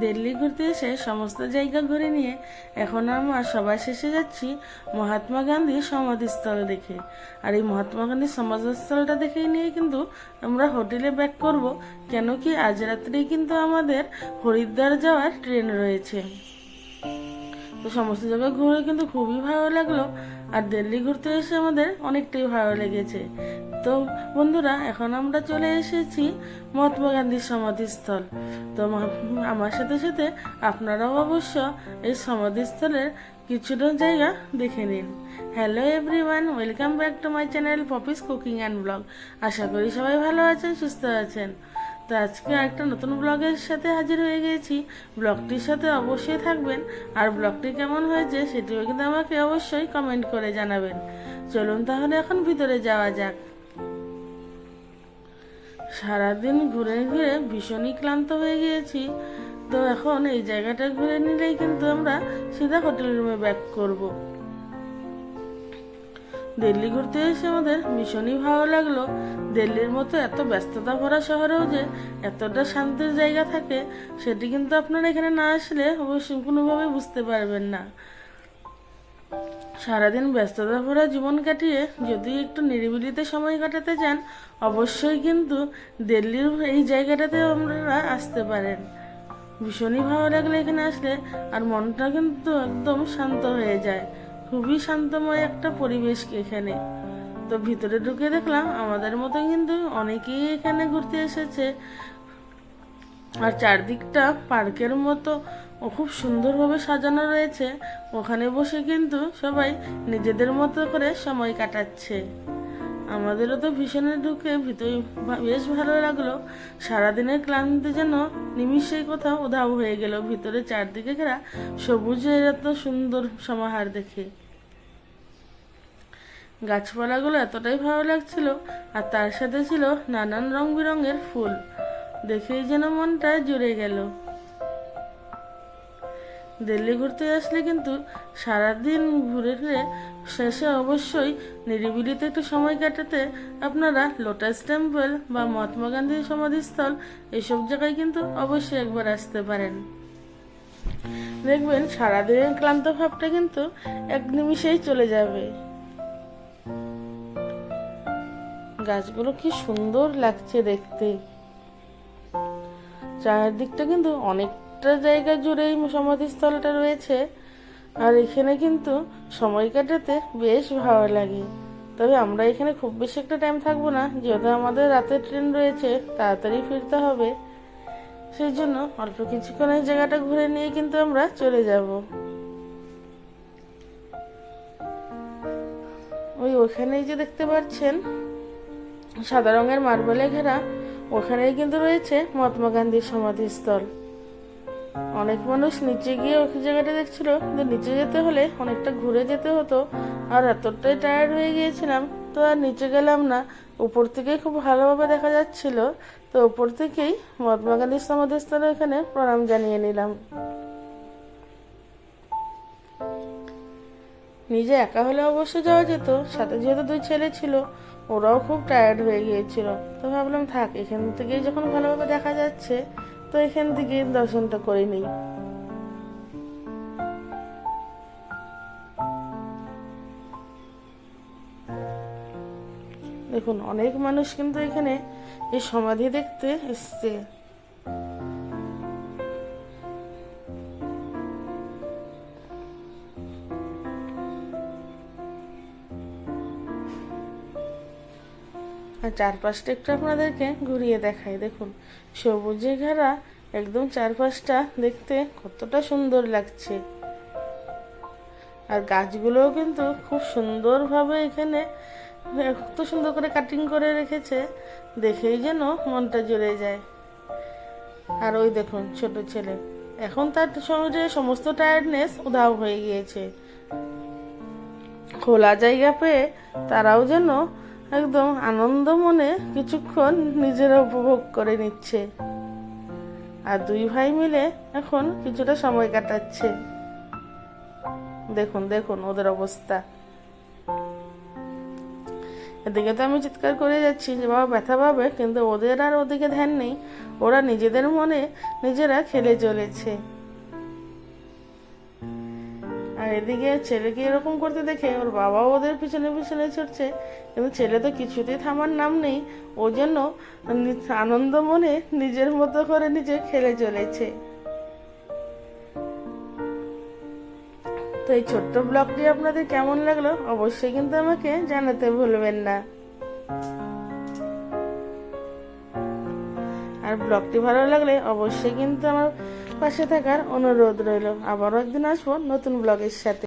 দিল্লি ঘুরতে এসে সমস্ত জায়গা ঘুরে নিয়ে এখন আমরা সবাই শেষে যাচ্ছি মহাত্মা গান্ধী সমাধিস্থল দেখে। আর এই মহাত্মা গান্ধীর সমাধিস্থলটা দেখে নিয়ে কিন্তু আমরা হোটেলে ব্যাক করব, কেন কি আজ রাত্রেই কিন্তু আমাদের হরিদ্বার যাওয়ার ট্রেন রয়েছে। তো সমস্ত জায়গা ঘুরে কিন্তু খুবই ভালো লাগল। আর দিল্লি ঘুরতে এসে আমাদের অনেকটাই ভালো লেগেছে। তো বন্ধুরা, এখন আমরা চলে এসেছি মহাত্মা গান্ধীর সমাধিস্থল। তো আমার সাথে সাথে আপনারাও অবশ্য এই সমাধিস্থলের কিছুটা জায়গা দেখে নিন। Hello everyone welcome back to my channel Poppy's cooking and blog আশা করি সবাই ভালো আছেন, সুস্থ আছেন। তো আজকে একটা নতুন ব্লগের সাথে হাজির হয়ে গেছি। ব্লগটির সাথে অবশ্যই থাকবেন। আর ব্লগটি কেমন হয়েছে সেটিও কিন্তু আমাকে অবশ্যই কমেন্ট করে জানাবেন। চলুন তাহলে এখন ভিতরে যাওয়া যাক। সারাদিন ঘুরে ঘুরে ভীষণই ক্লান্ত হয়ে গিয়েছি। তো এখন এই জায়গাটা ঘুরে নিলেই কিন্তু আমরা সিধা হোটেল রুমে ব্যাক করব। দিল্লি ঘুরতে এসে আমাদের ভীষণই ভালো লাগল। দিল্লির মতো এত ব্যস্ততা ভরা শহরেও যে এতটা শান্তির জায়গা থাকে, সেটি কিন্তু আপনারা এখানে না আসলে অবশ্যই কোনোভাবে বুঝতে পারবেন না। সারাদিন ব্যস্ততা ভরা জীবন কাটিয়ে যদি একটু নিরিবিলিতে সময় কাটাতে চান, অবশ্যই কিন্তু দিল্লির এই জায়গাটাতে আপনারা আসতে পারেন। ভীষণই ভালো লাগল এখানে আসলে, আর মনটা কিন্তু একদম শান্ত হয়ে যায়। খুবই শান্তময় একটা পরিবেশ এখানে। তো ভিতরে ঢুকে দেখলাম আমাদের মতো কিন্তু অনেকেই এখানে ঘুরতে এসেছে। আর চারদিকটা পার্কের মতো ও খুব সুন্দরভাবে সাজানো রয়েছে। ওখানে বসে কিন্তু সবাই নিজেদের মতো করে সময় কাটাচ্ছে। আমাদেরও তো ভীষণে ঢুকে ভিতরে বেশ ভালো লাগল। সারাদিনের ক্লান্তি যেন নিমিষেই কোথাও উধাও হয়ে গেল। ভিতরে চারদিকে ঘেরা সবুজের এত সুন্দর সমাহার দেখে। গাছপালাগুলো এতটাই ভালো লাগছিল, আর তার সাথে ছিল নানান রং বেরঙের ফুল। দেখেই যেন মনটা জুড়ে গেল। দিল্লি ঘুরতে আসলে কিন্তু সারাদিন ঘুরে শেষে অবশ্যই নিরিবিলিতে একটু সময় কাটাতে আপনারা লোটাস টেম্পল বা মহাত্মা গান্ধীর সমাধিস্থল এইসব জায়গায় কিন্তু অবশ্যই একবার আসতে পারেন। দেখবেন সারাদিনের ক্লান্ত ভাবটা কিন্তু এক নিমিষেই চলে যাবে। গাছগুলো কি সুন্দর লাগছে দেখতে। চারদিকটা কিন্তু অনেকটা জায়গা জুড়ে এই সমাধিস্থলটা রয়েছে। আর এখানে কিন্তু সময় কাটাতে বেশ ভালো লাগে। তবে আমরা এখানে খুব বেশি একটা টাইম থাকব না, যেহেতু আমাদের রাতের ট্রেন রয়েছে, তাড়াতাড়ি ফিরতে হবে। সেই জন্য অল্প কিছুক্ষণ এই জায়গাটা ঘুরে নিয়ে কিন্তু আমরা চলে যাব। ওই ওখানেই যে দেখতে পাচ্ছেন সাদা রঙের মার্বেলে ঘেরা, ওখানেই কিন্তু রয়েছে মহাত্মা গান্ধীর সমাধিস্থল। অনেক মানুষ নিচে গিয়ে ওই জায়গাটা দেখছিল, কিন্তু নিচে যেতে হলে অনেকটা ঘুরে যেতে হতো। আর এতটাই টায়ার্ড হয়ে গিয়েছিলাম, তো আর নিচে গেলাম না। উপর থেকেই খুব ভালোভাবে দেখা যাচ্ছিল, তো উপর থেকেই মহাত্মা গান্ধীর সমাধিস্থলে এখানে প্রণাম জানিয়ে নিলাম। নিজে একা হলে অবশ্য যাওয়া যেত, সাথে যেহেতু দুই ছেলে ছিল ওরাও খুব টায়ার্ড হয়ে গিয়েছিল। তো ভাবলাম, থাক, এখান থেকেই যখন ভালোভাবে দেখা যাচ্ছে, তো এখান থেকে দর্শনটা করে নিই। দেখুন, অনেক মানুষ কিন্তু এখানে এই সমাধি দেখতে এসছে। আর চারপাশটা একটু আপনাদেরকে ঘুরিয়ে দেখাই। দেখুন, সবুজে ঘেরা একদম চারপাশটা দেখতে কতটা সুন্দর লাগছে। আর গাছগুলোও কিন্তু খুব সুন্দরভাবে এখানে এত সুন্দর করে কাটিং করে রেখেছে। দেখেই যেন মনটা জুড়ে যায়। আর ওই দেখুন, ছোট ছেলে। এখন তার শরীরে সমস্ত টায়ার্ডনেস উধাও হয়ে গিয়েছে। খোলা জায়গা পেয়ে তারাও যেন একদম আনন্দ মনে কিছুক্ষণ নিজেরা উপভোগ করে নিচ্ছে। আর দুই ভাই মিলে এখন কিছুটা সময় কাটাচ্ছে। দেখুন দেখুন ওদের অবস্থা। এদিকে তো আমি চিৎকার করে যাচ্ছি যে বাবা ব্যথা পাবে, কিন্তু ওদের আর ওদিকে ধ্যান নেই। ওরা নিজেদের মনে নিজেরা খেলে চলেছে। এদিকে ছেলেকে এরকম করতে দেখে ওর বাবাও ওদের পিছনে পিছনে ছুটছে, কিন্তু ছেলে তো কিছুতেই থামার নাম নেই। ও জন্য আনন্দ মনে নিজের মতো করে নিজে খেলে চলেছে। তো এই ছোট্ট ব্লগটি আপনাদের কেমন লাগল অবশ্যই কিন্তু আমাকে জানাতে ভুলবেন না। আর ব্লগটি ভালো লাগলে অবশ্যই কিন্তু আমার পাশে থাকার অনুরোধ রইল। আবারও একদিন আসব নতুন ব্লগের সাথে।